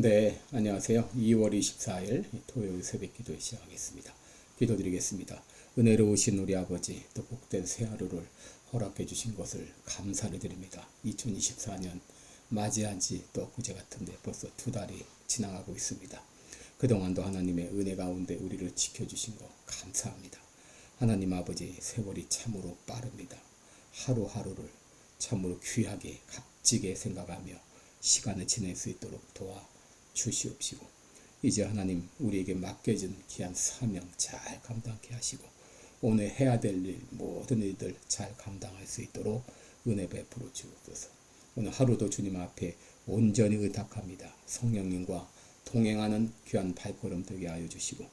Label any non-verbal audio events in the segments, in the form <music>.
네, 안녕하세요. 2월 24일 토요일 새벽 기도 시작하겠습니다. 기도 드리겠습니다. 은혜로우신 우리 아버지, 또 복된 새 하루를 허락해 주신 것을 감사를 드립니다. 2024년 맞이한 지또 그제 같은데 벌써 두 달이 지나가고 있습니다. 그동안도 하나님의 은혜 가운데 우리를 지켜주신 거 감사합니다. 하나님 아버지, 세월이 참으로 빠릅니다. 하루하루를 참으로 귀하게 값지게 생각하며 시간을 지낼 수 있도록 도와 주시옵시고 이제 하나님 우리에게 맡겨진 귀한 사명 잘 감당케 하시고 오늘 해야 될 일 모든 일들 잘 감당할 수 있도록 은혜 베풀어 주옵소서. 오늘 하루도 주님 앞에 온전히 의탁합니다. 성령님과 동행하는 귀한 발걸음 되게 하여 주시고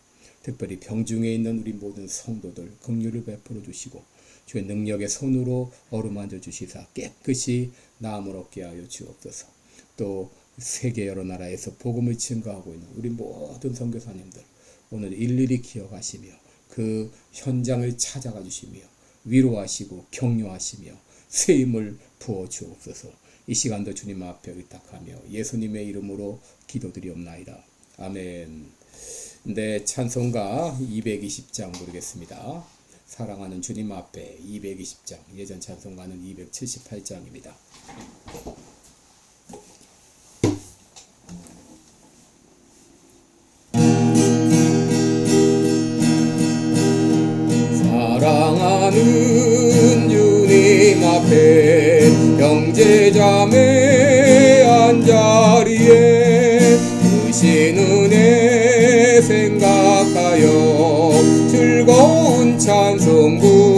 특별히 병중에 있는 우리 모든 성도들 긍휼을 베풀어 주시고 주의 능력의 손으로 어루만져 주시사 깨끗이 나음을 얻게 하여 주옵소서. 또 세계 여러 나라에서 복음을 증거하고 있는 우리 모든 선교사님들 오늘 일일이 기억하시며 그 현장을 찾아가 주시며 위로하시고 격려하시며 새 힘을 부어 주옵소서. 이 시간도 주님 앞에 의탁하며 예수님의 이름으로 기도드리옵나이다. 아멘. 네, 찬송가 220장 부르겠습니다. 사랑하는 주님 앞에 220장, 예전 찬송가는 278장입니다. 사랑하는 주님 앞에 형제자매 한 자리에 크신 은혜 생각하여 즐거운 찬송 부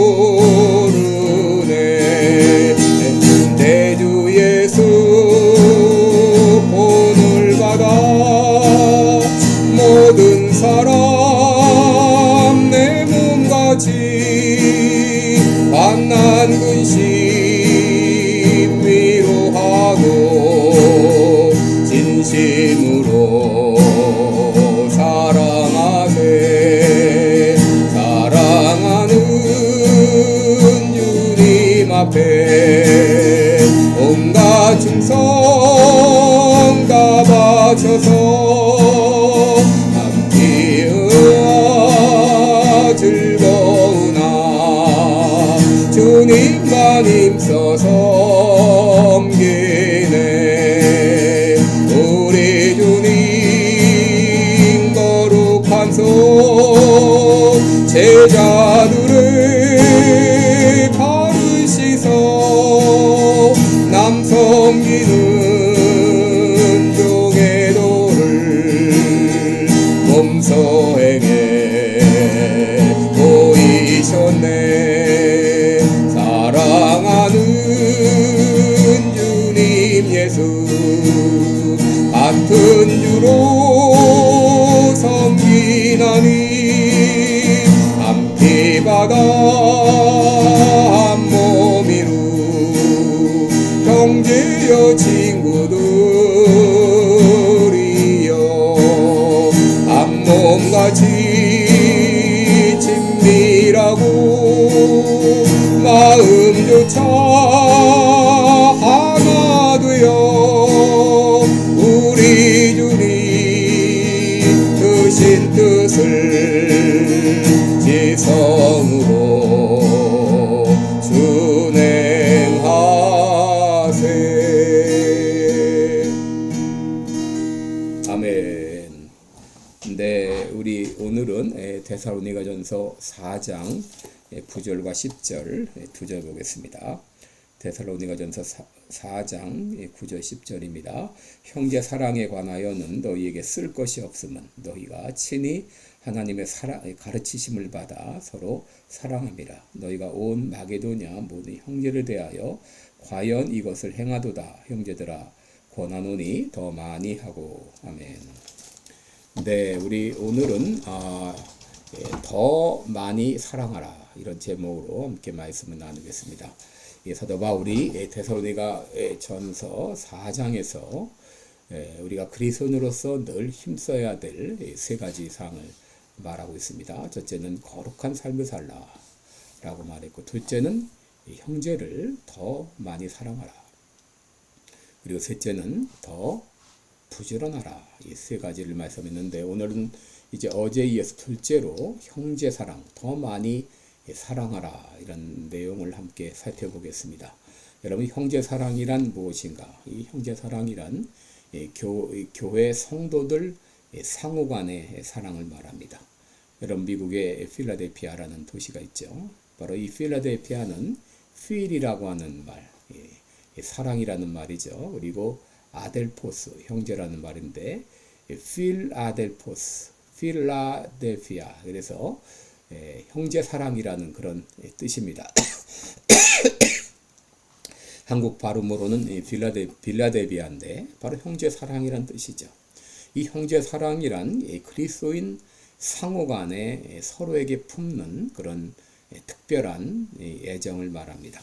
제자들의 발을 씻어 남 섬기는 종의 도를 몸소 행해 보이셨네. 사랑하는 주님 예수 같은 주로 섬기나니 받아 한 몸이루 형제여 친구들이여 한 몸같이 친밀하고 마음조차 하나 되어 데살로니가전서 4장 9절과 10절 두 절 보겠습니다. 데살로니가전서 4장 9절 10절입니다. 형제 사랑에 관하여는 너희에게 쓸 것이 없음은 너희가 친히 하나님의 사랑 가르치심을 받아 서로 사랑함이라. 너희가 온 마게도냐 모든 형제를 대하여 과연 이것을 행하도다 형제들아 권하노니 더 많이 하고 아멘. 네, 우리 오늘은 아, 예, 더 많이 사랑하라 이런 제목으로 함께 말씀을 나누겠습니다. 예, 사도 바울이 예, 예, 전서 4장에서 예, 우리가 그리스도인으로서 늘 힘써야 될 세 가지 사항을 말하고 있습니다. 첫째는 거룩한 삶을 살라라고 말했고, 둘째는 이 형제를 더 많이 사랑하라. 그리고 셋째는 더 부지런하라. 이 세 가지를 말씀했는데 오늘은 이제 어제 이어서 둘째로 형제 사랑 더 많이 사랑하라 이런 내용을 함께 살펴보겠습니다. 여러분 형제 사랑이란 무엇인가? 이 형제 사랑이란 예, 교, 교회 성도들 예, 상호간의 사랑을 말합니다. 여러분 미국의 필라델피아라는 도시가 있죠. 바로 이 필라델피아는 필이라고 하는 말, 예, 사랑이라는 말이죠. 그리고 아델포스 형제라는 말인데 필 아델포스 필라델피아 그래서 예, 형제 사랑이라는 그런 예, 뜻입니다. <coughs> 한국 발음으로는 빌라데, 빌라데비아인데 바로 형제 사랑이란 뜻이죠. 이 형제 사랑이란 그리스도인 상호 간에 서로에게 품는 그런 특별한 애정을 말합니다.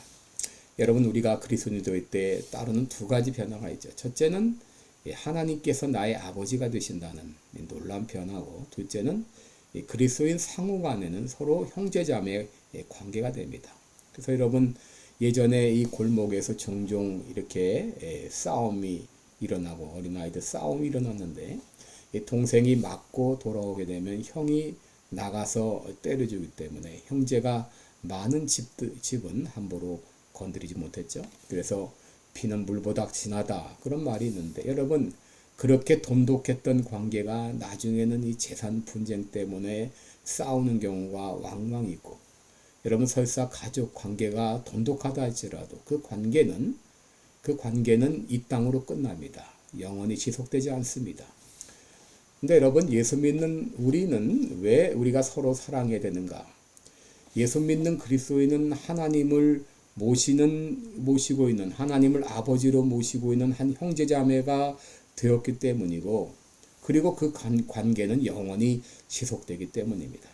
여러분 우리가 그리스도인이 될때 따르는 두 가지 변화가 있죠. 첫째는 하나님께서 나의 아버지가 되신다는 놀라운 변화고 둘째는 그리스도인 상호 간에는 서로 형제자매 관계가 됩니다. 그래서 여러분 예전에 이 골목에서 종종 이렇게 싸움이 일어나고 어린아이들 싸움이 일어났는데 동생이 맞고 돌아오게 되면 형이 나가서 때려주기 때문에 형제가 많은 집, 집은 함부로 건드리지 못했죠. 그래서 피는 물보다 진하다 그런 말이 있는데 여러분 그렇게 돈독했던 관계가 나중에는 이 재산 분쟁 때문에 싸우는 경우가 왕왕 있고 여러분 설사 가족 관계가 돈독하다 할지라도 그 관계는 그 관계는 이 땅으로 끝납니다. 영원히 지속되지 않습니다. 근데 여러분 예수 믿는 우리는 왜 우리가 서로 사랑해야 되는가? 예수 믿는 그리스도인은 하나님을 모시는 모시고 있는 하나님을 아버지로 모시고 있는 한 형제자매가 되었기 때문이고 그리고 그 관계는 영원히 지속되기 때문입니다.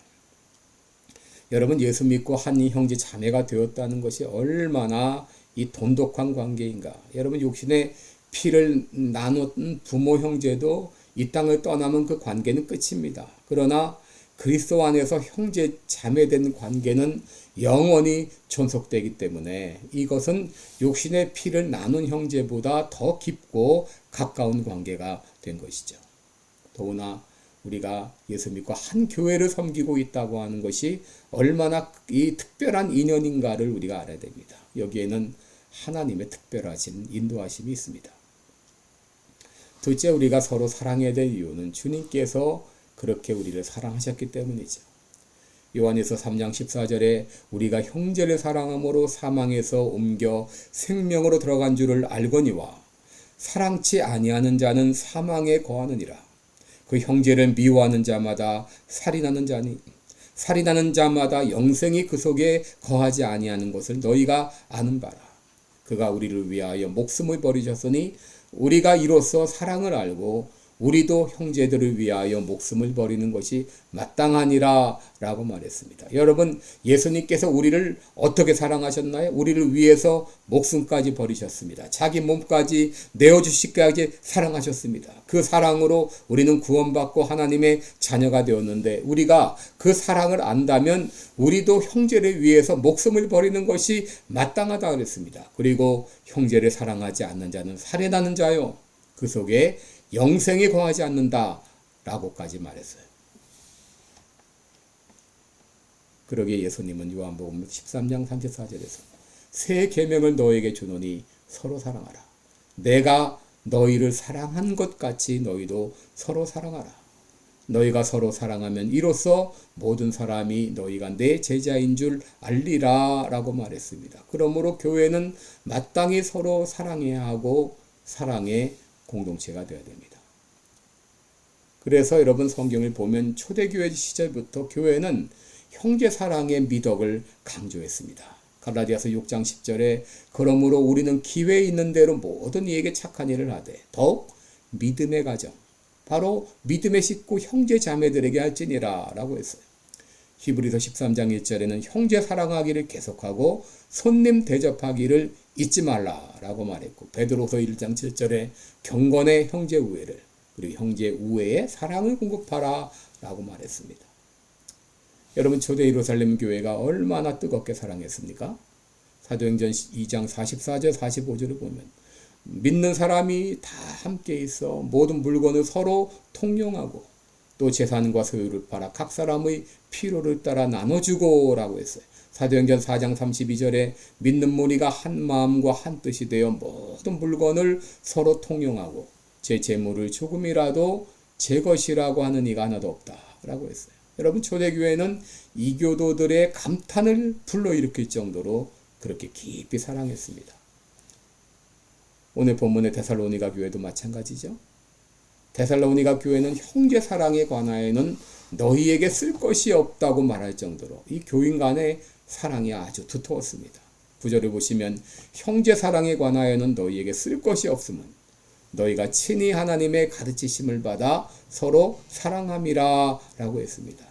여러분 예수 믿고 한 형제 자매가 되었다는 것이 얼마나 이 돈독한 관계인가. 여러분 육신의 피를 나눈 부모 형제도 이 땅을 떠나면 그 관계는 끝입니다. 그러나 그리스도 안에서 형제 자매된 관계는 영원히 존속되기 때문에 이것은 육신의 피를 나눈 형제보다 더 깊고 가까운 관계가 된 것이죠. 더구나 우리가 예수 믿고 한 교회를 섬기고 있다고 하는 것이 얼마나 이 특별한 인연인가를 우리가 알아야 됩니다. 여기에는 하나님의 특별하신 인도하심이 있습니다. 둘째 우리가 서로 사랑해야 될 이유는 주님께서 그렇게 우리를 사랑하셨기 때문이죠. 요한에서 3장 14절에 우리가 형제를 사랑함으로 사망에서 옮겨 생명으로 들어간 줄을 알거니와 사랑치 아니하는 자는 사망에 거하느니라. 그 형제를 미워하는 자마다 살인하는 자니 살인하는 자마다 영생이 그 속에 거하지 아니하는 것을 너희가 아는 바라. 그가 우리를 위하여 목숨을 버리셨으니 우리가 이로써 사랑을 알고 우리도 형제들을 위하여 목숨을 버리는 것이 마땅하니라 라고 말했습니다. 여러분, 예수님께서 우리를 어떻게 사랑하셨나요? 우리를 위해서 목숨까지 버리셨습니다. 자기 몸까지 내어주시기까지 사랑하셨습니다. 그 사랑으로 우리는 구원받고 하나님의 자녀가 되었는데 우리가 그 사랑을 안다면 우리도 형제를 위해서 목숨을 버리는 것이 마땅하다 그랬습니다. 그리고 형제를 사랑하지 않는 자는 살해나는 자요. 그 속에 영생에 거하지 않는다. 라고까지 말했어요. 그러기에 예수님은 요한복음 13장 34절에서 새 계명을 너에게 주노니 서로 사랑하라. 내가 너희를 사랑한 것 같이 너희도 서로 사랑하라. 너희가 서로 사랑하면 이로써 모든 사람이 너희가 내 제자인 줄 알리라 라고 말했습니다. 그러므로 교회는 마땅히 서로 사랑해야 하고 사랑의 공동체가 되어야 됩니다. 그래서 여러분 성경을 보면 초대교회 시절부터 교회는 형제 사랑의 미덕을 강조했습니다. 갈라디아서 6장 10절에 그러므로 우리는 기회 있는 대로 모든 이에게 착한 일을 하되 더욱 믿음의 가정 바로 믿음의 식구 형제 자매들에게 할지니라 라고 했어요. 히브리서 13장 1절에는 형제 사랑하기를 계속하고 손님 대접하기를 잊지 말라라고 말했고 베드로서 1장 7절에 경건의 형제 우애를 그리고 형제 우애에 사랑을 공급하라라고 말했습니다. 여러분 초대 예루살렘 교회가 얼마나 뜨겁게 사랑했습니까? 사도행전 2장 44절 45절을 보면 믿는 사람이 다 함께 있어 모든 물건을 서로 통용하고 또 재산과 소유를 팔아 각 사람의 필요를 따라 나눠주고라고 했어요. 사도행전 4장 32절에 믿는 무리가 한 마음과 한 뜻이 되어 모든 물건을 서로 통용하고 제 재물을 조금이라도 제 것이라고 하는 이가 하나도 없다라고 했어요. 여러분 초대교회는 이교도들의 감탄을 불러일으킬 정도로 그렇게 깊이 사랑했습니다. 오늘 본문의 데살로니가 교회도 마찬가지죠. 데살로니가 교회는 형제 사랑에 관하여는 너희에게 쓸 것이 없다고 말할 정도로 이 교인 간의 사랑이 아주 두터웠습니다. 구절을 보시면 형제 사랑에 관하여는 너희에게 쓸 것이 없음은 너희가 친히 하나님의 가르치심을 받아 서로 사랑함이라라고 했습니다.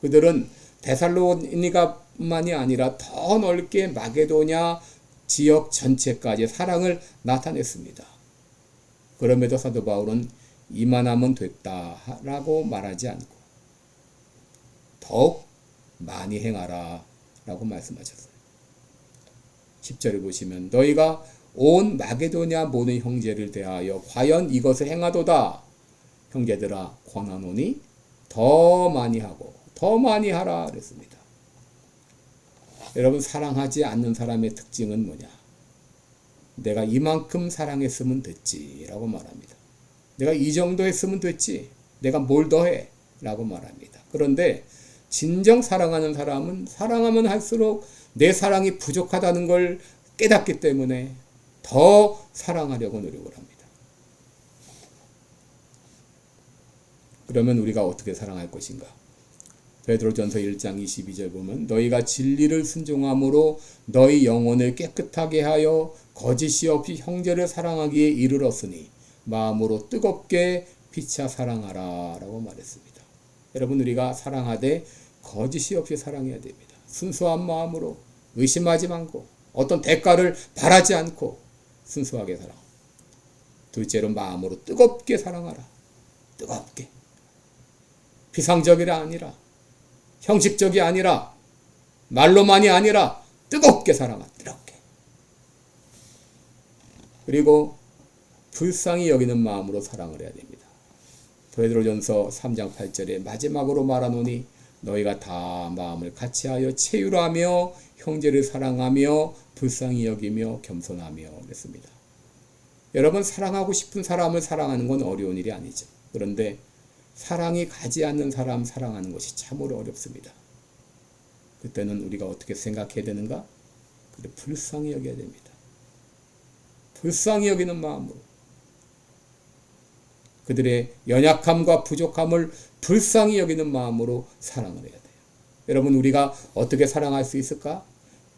그들은 데살로니가만이 아니라 더 넓게 마게도냐 지역 전체까지 사랑을 나타냈습니다. 그럼에도 사도 바울은 이만하면 됐다라고 말하지 않고 더욱 많이 행하라 라고 말씀하셨어요. 10절을 보시면 너희가 온 마게도냐 모든 형제를 대하여 과연 이것을 행하도다 형제들아 권하노니 더 많이 하고 더 많이 하라 그랬습니다. 여러분 사랑하지 않는 사람의 특징은 뭐냐? 내가 이만큼 사랑했으면 됐지라고 말합니다. 내가 이 정도 했으면 됐지. 내가 뭘 더해? 라고 말합니다. 그런데 진정 사랑하는 사람은 사랑하면 할수록 내 사랑이 부족하다는 걸 깨닫기 때문에 더 사랑하려고 노력을 합니다. 그러면 우리가 어떻게 사랑할 것인가? 베드로전서 1장 22절 보면 너희가 진리를 순종함으로 너희 영혼을 깨끗하게 하여 거짓이 없이 형제를 사랑하기에 이르렀으니 마음으로 뜨겁게 피차 사랑하라라고 말했습니다. 여러분 우리가 사랑하되 거짓이 없이 사랑해야 됩니다. 순수한 마음으로 의심하지 않고 어떤 대가를 바라지 않고 순수하게 사랑. 둘째로 마음으로 뜨겁게 사랑하라. 뜨겁게. 비상적이 아니라 형식적이 아니라 말로만이 아니라 뜨겁게 사랑하. 뜨겁게. 그리고 불쌍히 여기는 마음으로 사랑을 해야 됩니다. 베드로전서 3장 8절에 마지막으로 말하노니 너희가 다 마음을 같이하여 체휼하며 형제를 사랑하며 불쌍히 여기며 겸손하며 그랬습니다. 여러분 사랑하고 싶은 사람을 사랑하는 건 어려운 일이 아니죠. 그런데 사랑이 가지 않는 사람 사랑하는 것이 참으로 어렵습니다. 그때는 우리가 어떻게 생각해야 되는가? 그래 불쌍히 여겨야 됩니다. 불쌍히 여기는 마음으로 그들의 연약함과 부족함을 불쌍히 여기는 마음으로 사랑을 해야 돼요. 여러분 우리가 어떻게 사랑할 수 있을까?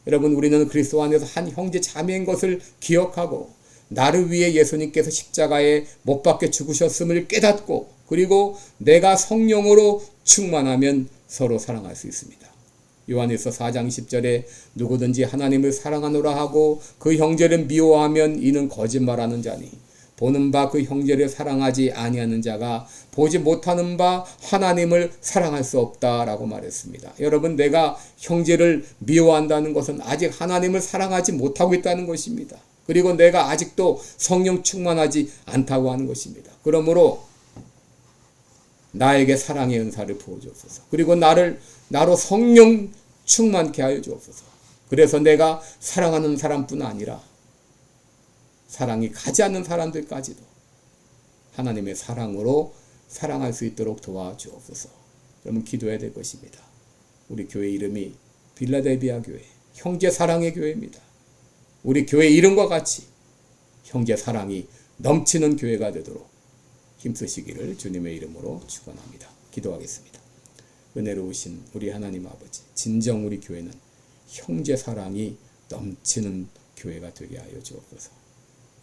여러분 우리는 그리스도 안에서 한 형제 자매인 것을 기억하고 나를 위해 예수님께서 십자가에 못 박혀 죽으셨음을 깨닫고 그리고 내가 성령으로 충만하면 서로 사랑할 수 있습니다. 요한일서 4장 10절에 누구든지 하나님을 사랑하노라 하고 그 형제를 미워하면 이는 거짓말하는 자니 보는 바 그 형제를 사랑하지 아니하는 자가 보지 못하는 바 하나님을 사랑할 수 없다라고 말했습니다. 여러분 내가 형제를 미워한다는 것은 아직 하나님을 사랑하지 못하고 있다는 것입니다. 그리고 내가 아직도 성령 충만하지 않다고 하는 것입니다. 그러므로 나에게 사랑의 은사를 부어 주옵소서. 그리고 나를 나로 성령 충만케 하여 주옵소서. 그래서 내가 사랑하는 사람뿐 아니라 사랑이 가지 않는 사람들까지도 하나님의 사랑으로 사랑할 수 있도록 도와주옵소서. 여러분 기도해야 될 것입니다. 우리 교회 이름이 빌라델비아 교회, 형제 사랑의 교회입니다. 우리 교회 이름과 같이 형제 사랑이 넘치는 교회가 되도록 힘쓰시기를 주님의 이름으로 축원합니다. 기도하겠습니다. 은혜로우신 우리 하나님 아버지, 진정 우리 교회는 형제 사랑이 넘치는 교회가 되게 하여 주옵소서.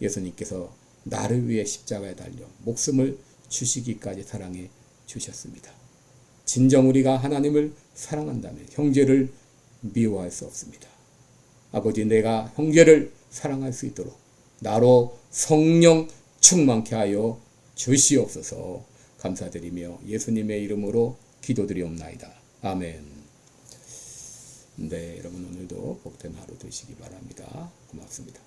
예수님께서 나를 위해 십자가에 달려 목숨을 주시기까지 사랑해 주셨습니다. 진정 우리가 하나님을 사랑한다면 형제를 미워할 수 없습니다. 아버지 내가 형제를 사랑할 수 있도록 나로 성령 충만케 하여 주시옵소서 감사드리며 예수님의 이름으로 기도드리옵나이다. 아멘. 네, 여러분 오늘도 복된 하루 되시기 바랍니다. 고맙습니다.